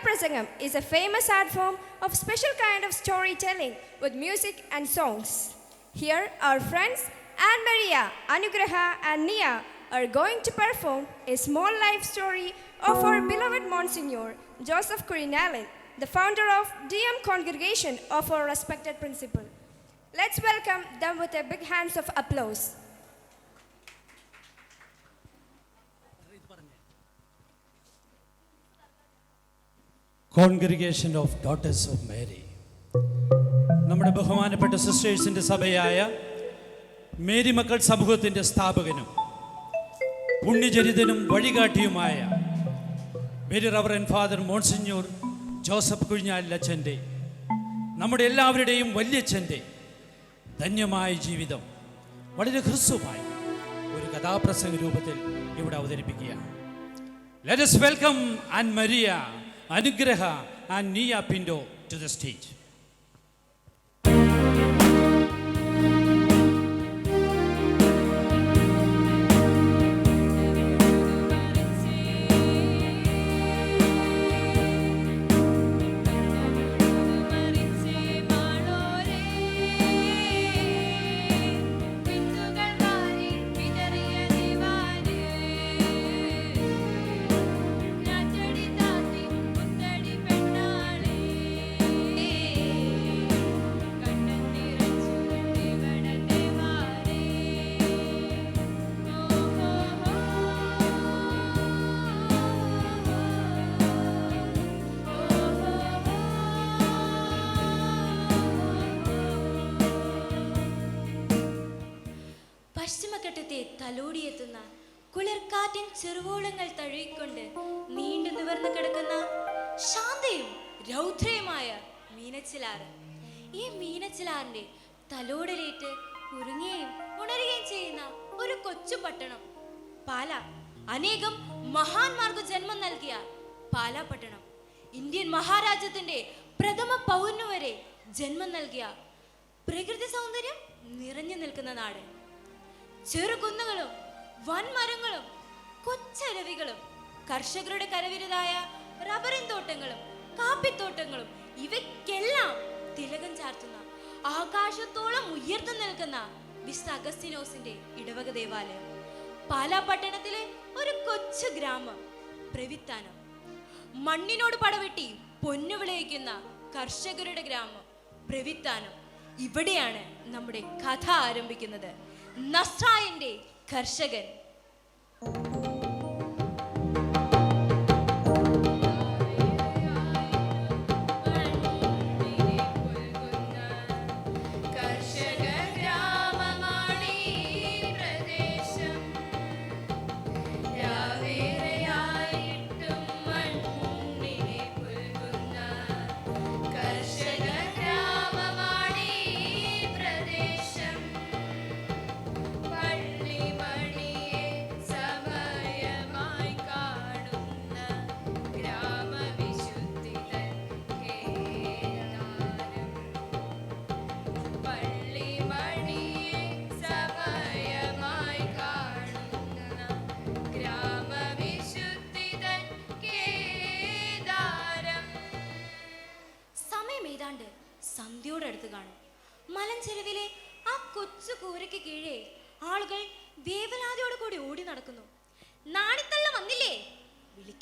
Prasangam is a famous art form of special kind of storytelling with music and songs. Here, our friends Anne Maria, Anugraha, and Nia are going to perform a small life story of our beloved Monsignor Joseph Kurinalin, the founder of DM congregation of our respected principal. Let's welcome them with a big hands of applause. Congregation of daughters of Mary നമ്മുടെ ബഹുമാനപ്പെട്ട സിസ്റ്റേഴ്സിന്റെ സഭയായ Mary മക്കൾ സമൂഹത്തിന്റെ സ്ഥാപകനും പുണ്യചരിതനും വഴികാട്ടിയുമായ very reverend father monsignor Joseph കുഴിഞ്ഞാലച്ഛന്റെ നമ്മുടെ എല്ലാവരുടെയും വല്യച്ഛന്റെ ധന്യമായ ജീവിതം വളരെ ഹ്രസ്വമായി ഒരു കഥാപ്രസംഗ രൂപത്തിൽ ഇവിടെ അവതരിപ്പിക്കുകയാണ്. Let welcome and Anne Anugraha and Niya പിൻഡോ to the stage പശ്ചിമഘട്ടത്തെ തലോടിയെത്തുന്ന കുളിർക്കാറ്റിൻ ചെറുവോളങ്ങൾ തഴുകിക്കൊണ്ട് നീണ്ടു നിവർന്നു കിടക്കുന്ന ശാന്തയും രൗദ്രയുമായ മീനച്ചിലാറ് ഈ മീനച്ചിലാറിന്റെ തലോടലേറ്റ് ഉറങ്ങുകയും ഉണരുകയും ചെയ്യുന്ന ഒരു കൊച്ചു പട്ടണം. പാല. അനേകം മഹാന്മാർക്ക് ജന്മം നൽകിയ പാല പട്ടണം. ഇന്ത്യൻ മഹാരാജ്യത്തിന്റെ പ്രഥമ പൗരനു വരെ ജന്മം നൽകിയ പ്രകൃതി സൗന്ദര്യം നിറഞ്ഞു നിൽക്കുന്ന നാട്. ചെറുകുന്നുകളും വൻമരങ്ങളും കൊച്ചരവികളും കർഷകരുടെ കരവിരുതായ റബ്ബറിൻ തോട്ടങ്ങളും കാപ്പിത്തോട്ടങ്ങളും ഇവയ്ക്കെല്ലാം തിലകം ചാർത്തുന്ന ആകാശത്തോളം ഉയർന്നു നിൽക്കുന്ന വിസ് അഗസ്റ്റിനോസിന്റെ ഇടവക ദേവാലയം. പാലാ പട്ടണത്തിലെ ഒരു കൊച്ചു ഗ്രാമം പ്രവിത്താനം. മണ്ണിനോട് പടവെട്ടി പൊന്നു വിളയിക്കുന്ന കർഷകരുടെ ഗ്രാമം പ്രവിത്താനം. ഇവിടെയാണ് നമ്മുടെ കഥ ആരംഭിക്കുന്നത്. നസ്രായന്റെ കർഷകൻ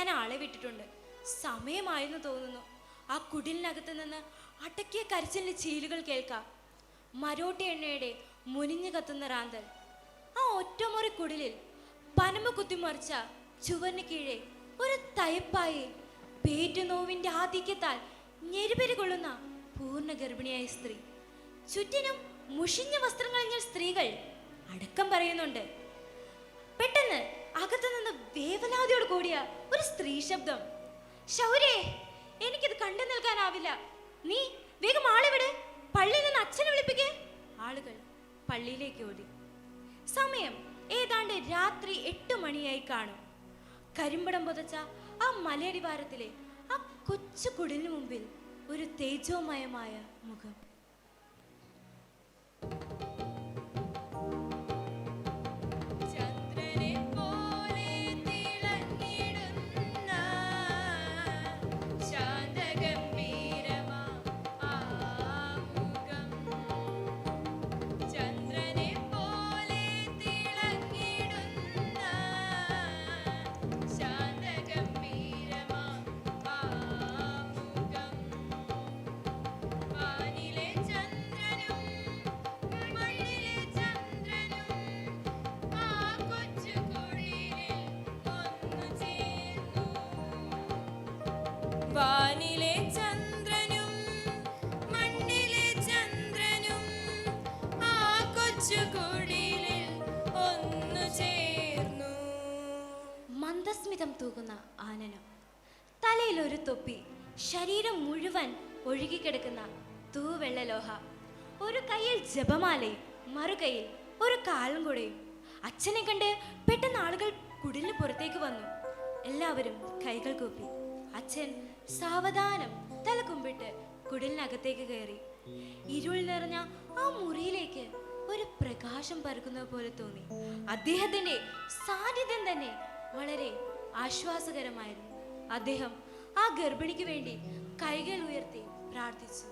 വിളിക്കാൻ ആളെ വിട്ടിട്ടുണ്ട്. സമയമായെന്ന് തോന്നുന്നു. ആ കുടിലിനകത്ത് നിന്ന് അടക്കിയ കരച്ചിലിന്റെ ചീലുകൾ കേൾക്കാം. മരോട്ടി എണ്ണയുടെ മുനിഞ്ഞു കത്തുന്ന റാന്തൽ. ആ ഒറ്റമുറി കുടിലിൽ പനമ്പ് കുത്തിമറിച്ച ചുവറിന് കീഴെ ഒരു തയപ്പായി പേറ്റുനോവിന്റെ ആധിക്യത്താൽ ഞെരുപെരി കൊള്ളുന്ന പൂർണ ഗർഭിണിയായ സ്ത്രീ. ചുറ്റിനും മുഷിഞ്ഞ വസ്ത്രങ്ങൾ സ്ത്രീകൾ അടക്കം പറയുന്നുണ്ട്. പെട്ടെന്ന് അകത്തു നിന്ന് കൂടിയാ ഒരു സ്ത്രീ ശബ്ദം. ശൗരേ എനിക്കിത് കണ്ടു നിൽക്കാനാവില്ല. നീ വേഗം ആളിവിടെ. വിട് പള്ളിയിൽ നിന്ന് അച്ഛനെ വിളിപ്പിക്കേ. ആളുകൾ പള്ളിയിലേക്ക് ഓടി. സമയം ഏതാണ്ട് രാത്രി എട്ട് മണിയായി കാണും. കരിമ്പടം പുതച്ച ആ മലയടിവാരത്തിലെ ആ കൊച്ചു കുടിലിന് മുമ്പിൽ ഒരു തേജോമയമായ മുഖം. തൊപ്പി. ശരീരം മുഴുവൻ ഒഴുകിക്കിടക്കുന്ന തൂവെള്ള ലോഹ ഒരു കയ്യിൽ ജപമാലയും മറുകൈയിൽ ഒരു കാലും കൂടെയും. അച്ഛനെ കണ്ട് പെട്ടെന്ന് ആളുകൾ കുടിലിന് പുറത്തേക്ക് വന്നു. എല്ലാവരും കൈകൾ കൂപ്പി. അച്ഛൻ സാവധാനം തല കുമ്പിട്ട് കുടിലിനകത്തേക്ക് കയറി. ഇരുൾ നിറഞ്ഞ ആ മുറിയിലേക്ക് ഒരു പ്രകാശം പരക്കുന്നത് പോലെ തോന്നി. അദ്ദേഹത്തിന്റെ സാന്നിധ്യം തന്നെ വളരെ ആശ്വാസകരമായിരുന്നു. അദ്ദേഹം ആ ഗർഭിണിക്ക് വേണ്ടി കൈകൾ ഉയർത്തി പ്രാർത്ഥിച്ചു.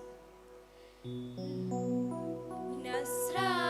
നസ്രായനായ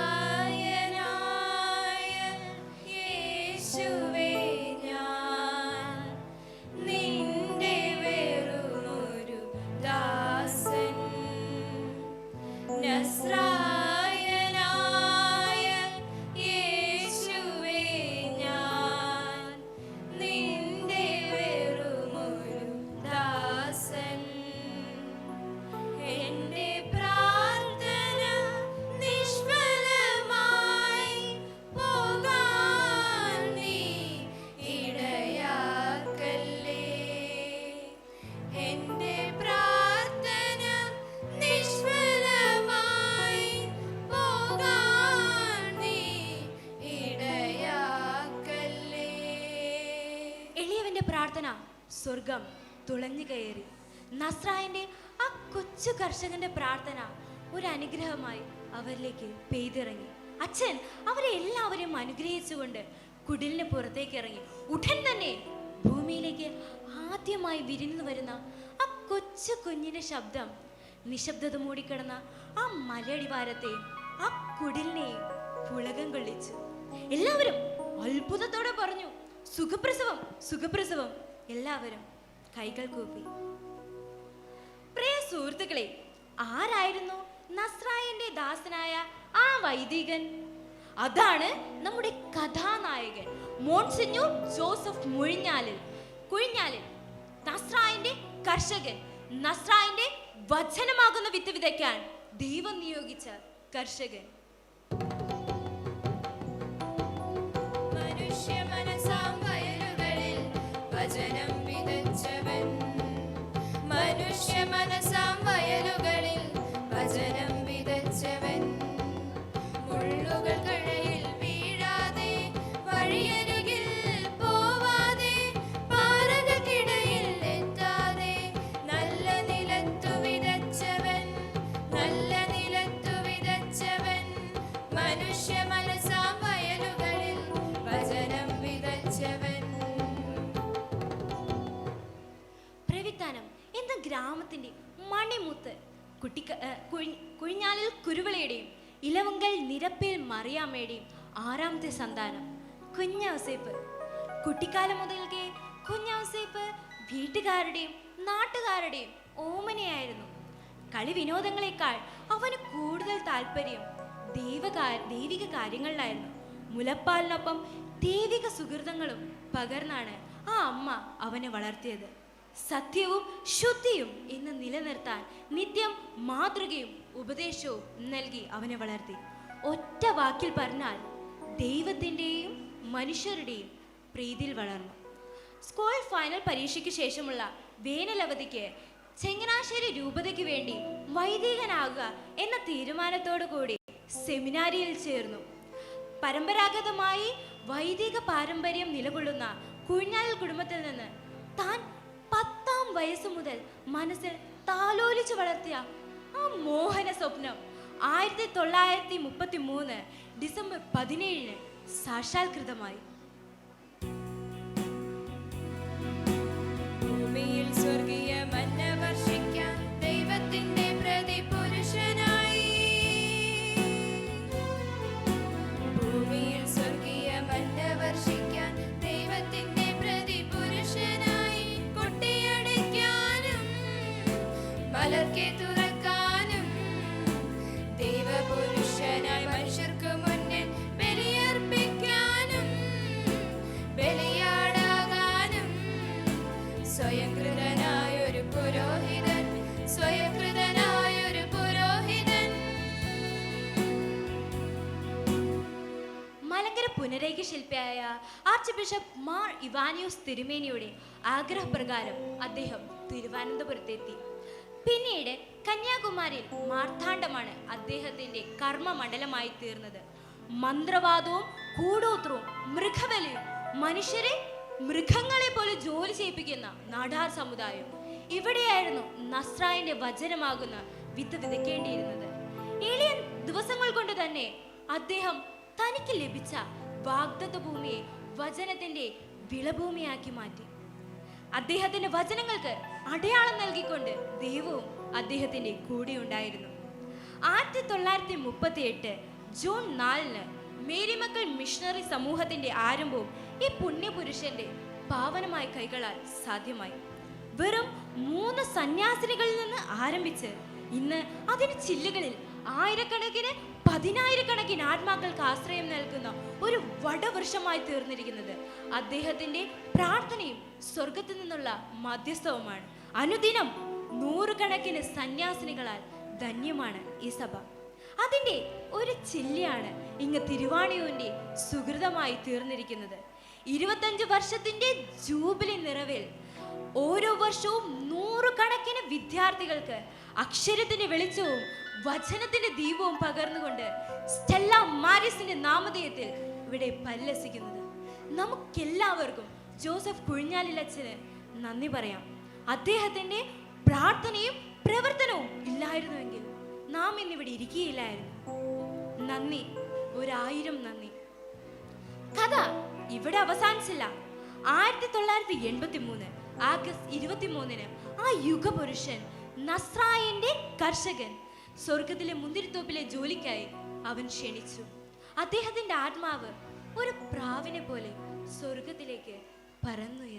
പ്രാർത്ഥന സ്വർഗം തുളഞ്ഞു കയറി. നസ്രായന്റെ ആ കൊച്ചു കർഷകന്റെ പ്രാർത്ഥന ഒരു അനുഗ്രഹമായി അവരിലേക്ക് പെയ്തിറങ്ങി. അച്ഛൻ അവരെ എല്ലാവരെയും അനുഗ്രഹിച്ചുകൊണ്ട് കുടിലിന് പുറത്തേക്ക് ഇറങ്ങി. ഉടൻ തന്നെ ഭൂമിയിലേക്ക് ആദ്യമായി വിരിഞ്ഞു വരുന്ന ആ കൊച്ചു കുഞ്ഞിന്റെ ശബ്ദം നിശബ്ദത മൂടിക്കിടന്ന ആ മലയടിവാരത്തെയും ആ കുടിലിനെയും പുളകം കൊള്ളിച്ചു. എല്ലാവരും അത്ഭുതത്തോടെ പറഞ്ഞു സുഖപ്രസവം സുഖപ്രസവം. എല്ലാവരും കൈകൾ കൂപ്പി. പ്രിയ സുഹൃത്തുക്കളെ ആരായിരുന്നു നസ്രായന്റെ ദാസനായ ആ വൈദികൻ? അതാണ് നമ്മുടെ കഥാനായകൻ മോൺസിഞ്ഞൂർ ജോസഫ് മുഴിഞ്ഞാലിൽ കുഴിഞ്ഞാലിൽ നസ്രായന്റെ കർഷകൻ നസ്രായന്റെ വചനമാകുന്ന വിത്ത് വിതയ്ക്കാൻ ദൈവം നിയോഗിച്ച കർഷകൻ. ഗ്രാമത്തിന്റെ മണിമുത്ത് കുട്ടിക്ക കുഴിഞ്ഞാലിൽ കുരുവിളയുടെയും ഇലവങ്കൽ നിരപ്പിൽ മറിയാമ്മയുടെയും ആറാമത്തെ സന്താനം കുഞ്ഞൗസേപ്പ് കുട്ടിക്കാലം മുതൽക്കേ കുഞ്ഞൗസേപ്പ് വീട്ടുകാരുടെയും നാട്ടുകാരുടെയും ഓമനയായിരുന്നു. കളി വിനോദങ്ങളെക്കാൾ അവന് കൂടുതൽ താല്പര്യം ദൈവകാ ദൈവിക കാര്യങ്ങളിലായിരുന്നു. മുലപ്പാലിനൊപ്പം ദൈവിക സുഹൃതങ്ങളും പകർന്നാണ് ആ അമ്മ അവനെ വളർത്തിയത്. സത്യവും ശുദ്ധിയും ഇന്ന് നിലനിർത്താൻ നിത്യം മാതൃകയും ഉപദേശവും നൽകി അവനെ വളർത്തി. ഒറ്റ വാക്കിൽ പറഞ്ഞാൽ ദൈവത്തിന്റെയും മനുഷ്യരുടെയും പ്രീതിയിൽ വളർന്നു. സ്കൂൾ ഫൈനൽ പരീക്ഷയ്ക്ക് ശേഷമുള്ള വേനലവധിക്ക് ചെങ്ങനാശ്ശേരി രൂപതയ്ക്ക് വേണ്ടി വൈദികനാകുക എന്ന തീരുമാനത്തോടു കൂടി സെമിനാരിയിൽ ചേർന്നു. പരമ്പരാഗതമായി വൈദിക പാരമ്പര്യം നിലകൊള്ളുന്ന കുഴിഞ്ഞാൽ കുടുംബത്തിൽ നിന്ന് താൻ പത്താം വയസ്സ് മുതൽ മനസ്സിൽ താലോലിച്ചു വളർത്തിയ ആ മോഹന സ്വപ്നം. ആയിരത്തി തൊള്ളായിരത്തി മുപ്പത്തി മൂന്ന് ഡിസംബർ പതിനേഴിന് സാക്ഷാത്കൃതമായി. ഭൂമിയിൽ സ്വർഗീയ മന്ന കത്തോലിക്ക ശില്പിയായ ആർച്ച് ബിഷപ്പ് മാർ ഇവാനിയോസ് തിരുമേനിയുടെ ആഗ്രഹപ്രകാരം അദ്ദേഹം തിരുവനന്തപുരത്തെത്തി. പിന്നീട് കന്യാകുമാരിയിൽ മാർത്താണ്ഡമാണ് അദ്ദേഹത്തിന്റെ കർമ്മമണ്ഡലമായി തീർന്നത്. മന്ത്രവാദവും കൂടോത്രവും മൃഗബലിയും മനുഷ്യരെ മൃഗങ്ങളെ പോലെ ജോലി ചെയ്യിപ്പിക്കുന്ന നാടാർ സമുദായം ഇവിടെയായിരുന്നു നസ്രായന്റെ വചനമാകുന്ന വിത്ത് വിതയ്ക്കേണ്ടിയിരുന്നത്. ദിവസങ്ങൾ കൊണ്ട് തന്നെ അദ്ദേഹം തനിക്ക് ലഭിച്ച വാഗ്ദത്ത ഭൂമിയെ വചനത്തിന്റെ വിളഭൂമിയാക്കി മാറ്റി. അദ്ദേഹത്തിന്റെ വചനങ്ങൾക്ക് അടയാളം നൽകിക്കൊണ്ട് ദൈവവും അദ്ദേഹത്തിന്റെ കൂടെ ഉണ്ടായിരുന്നു. ആയിരത്തി തൊള്ളായിരത്തി മുപ്പത്തി എട്ട് ജൂൺ നാലിന് മേരിമക്കൾ മിഷണറി സമൂഹത്തിന്റെ ആരംഭവും ഈ പുണ്യപുരുഷന്റെ പാവനമായ കൈകളാൽ സാധ്യമായി. വെറും മൂന്ന് സന്യാസിനികളിൽ നിന്ന് ആരംഭിച്ച് ഇന്ന് അതിന് ചില്ലുകളിൽ ആയിരക്കണക്കിന് പതിനായിരക്കണക്കിന് ആത്മാക്കൾക്ക് ആശ്രയം നൽകുന്ന ഒരു വടവൃക്ഷമായി തീർന്നിരിക്കുന്നത്. അദ്ദേഹത്തിന്റെ പ്രാർത്ഥനയും സ്വർഗത്തിൽ നിന്നുള്ള മധ്യസ്ഥവുമാണ്. അനുദിനം നൂറുകണക്കിന് സന്യാസിനികളാൽ ധന്യമാണ് ഈ സഭ. അതിന്റെ ഒരു ചില്ലയാണ് ഇങ്ങ് തിരുവാണിയൂരിന്റെ സുഹൃതമായി തീർന്നിരിക്കുന്നത്. ഇരുപത്തഞ്ച് വർഷത്തിന്റെ ജൂബിലി നിറവിൽ ഓരോ വർഷവും നൂറുകണക്കിന് വിദ്യാർത്ഥികൾക്ക് അക്ഷരത്തിന്റെ വെളിച്ചവും വചനത്തിന്റെ ദീപവും പകർന്നുകൊണ്ട് സ്റ്റെല്ല മാരിസിന്റെ നാമധേയത്തിൽ ഇവിടെ പരിലസിക്കുന്നത്. നമുക്കെല്ലാവർക്കും ജോസഫ് കുഴിഞ്ഞാലിലച്ചന് നന്ദി പറയാം. അദ്ദേഹത്തിന്റെ പ്രാർത്ഥനയും പ്രവർത്തനവും ഇല്ലായിരുന്നുവെങ്കിൽ നാം ഇന്നിവിടെ ഇരിക്കുകയില്ലായിരുന്നു. നന്ദി ഒരായിരം നന്ദി. കഥ ഇവിടെ അവസാനിച്ചില്ല. ആയിരത്തി തൊള്ളായിരത്തി എൺപത്തി മൂന്ന് ആഗസ്റ്റ് ഇരുപത്തി മൂന്നിന് ആ യുഗപുരുഷൻ നസ്രായന്റെ കർഷകൻ സ്വർഗത്തിലെ മുന്തിരിത്തോപ്പിലെ ജോലിക്കായി അവൻ ക്ഷണിച്ചു. അദ്ദേഹത്തിന്റെ ആത്മാവ് ഒരു പ്രാവിനെ പോലെ സ്വർഗത്തിലേക്ക് പറന്നുയർന്നു